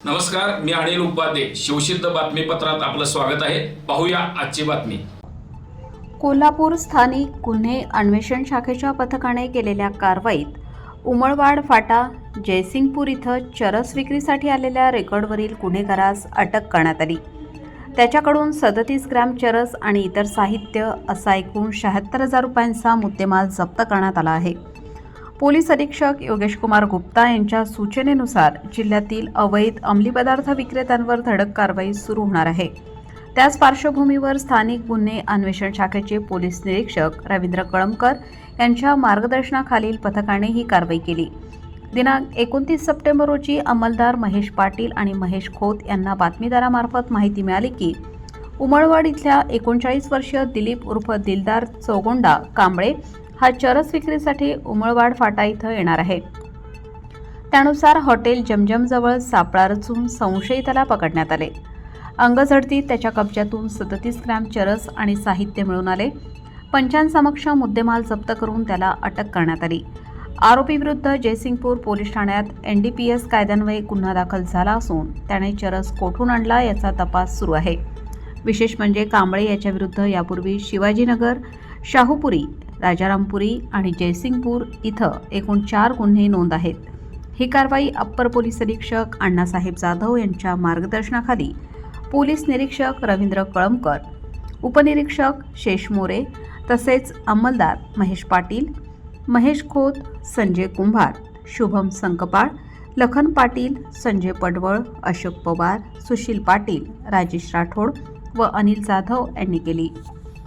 नमस्कार मी अनिल उपाध्ये. शिवसिद्ध बातमीपत्रात आपलं स्वागत आहे. पाहूया आजची बातमी. कोल्हापूर स्थानिक गुन्हे अन्वेषण शाखेच्या पथकाने केलेल्या कारवाईत उमळवाड फाटा जयसिंगपूर इथं चरस विक्रीसाठी आलेल्या रेकॉर्डवरील गुन्हेगारास अटक करण्यात आली. त्याच्याकडून सदतीस ग्रॅम चरस आणि इतर साहित्य असा एकूण शहात्तर हजार रुपयांचा मुद्देमाल जप्त करण्यात आला आहे. पोलीस अधीक्षक योगेश कुमार गुप्ता यांच्या सूचनेनुसार जिल्ह्यातील अवैध अंमली पदार्थ विक्रेत्यांवर धडक कारवाई सुरू होणार आहे. त्याच पार्श्वभूमीवर स्थानिक गुन्हे अन्वेषण शाखेचे पोलीस निरीक्षक रवींद्र कळमकर यांच्या मार्गदर्शनाखालील पथकाने ही कारवाई केली. दिनांक एकोणतीस सप्टेंबर रोजी अंमलदार महेश पाटील आणि महेश खोत यांना बातमीदारामार्फत माहिती मिळाली की उमळवाड इथल्या एकोणचाळीस वर्षीय दिलीप उर्फ दिलदार चौगोंडा कांबळे हा चरस विक्रीसाठी उमळवाड फाटा इथं येणार आहे. त्यानुसार हॉटेल जमजमजवळ सापळा रचून संशयिताला पकडण्यात आले. अंगझडतीत त्याच्या कब्जातून सदतीस ग्रॅम चरस आणि साहित्य मिळून आले. पंचांसमक्ष मुद्देमाल जप्त करून त्याला अटक करण्यात आली. आरोपीविरुद्ध जयसिंगपूर पोलीस ठाण्यात एन डी पी एस कायद्यान्वये गुन्हा दाखल झाला असून त्याने चरस कोठून आणला याचा तपास सुरू आहे. विशेष म्हणजे कांबळे याच्याविरुद्ध यापूर्वी शिवाजीनगर शाहूपुरी राजारामपुरी आणि जयसिंगपूर इथं एकूण चार गुन्हे नोंद आहेत. ही कारवाई अप्पर पोलीस अधीक्षक अण्णासाहेब जाधव यांच्या मार्गदर्शनाखाली पोलीस निरीक्षक रवींद्र कळमकर उपनिरीक्षक शेष मोरे तसेच अंमलदार महेश पाटील महेश खोत संजय कुंभार शुभम संकपाळ लखन पाटील संजय पडवळ अशोक पवार सुशील पाटील राजेश राठोड व अनिल जाधव यांनी केली.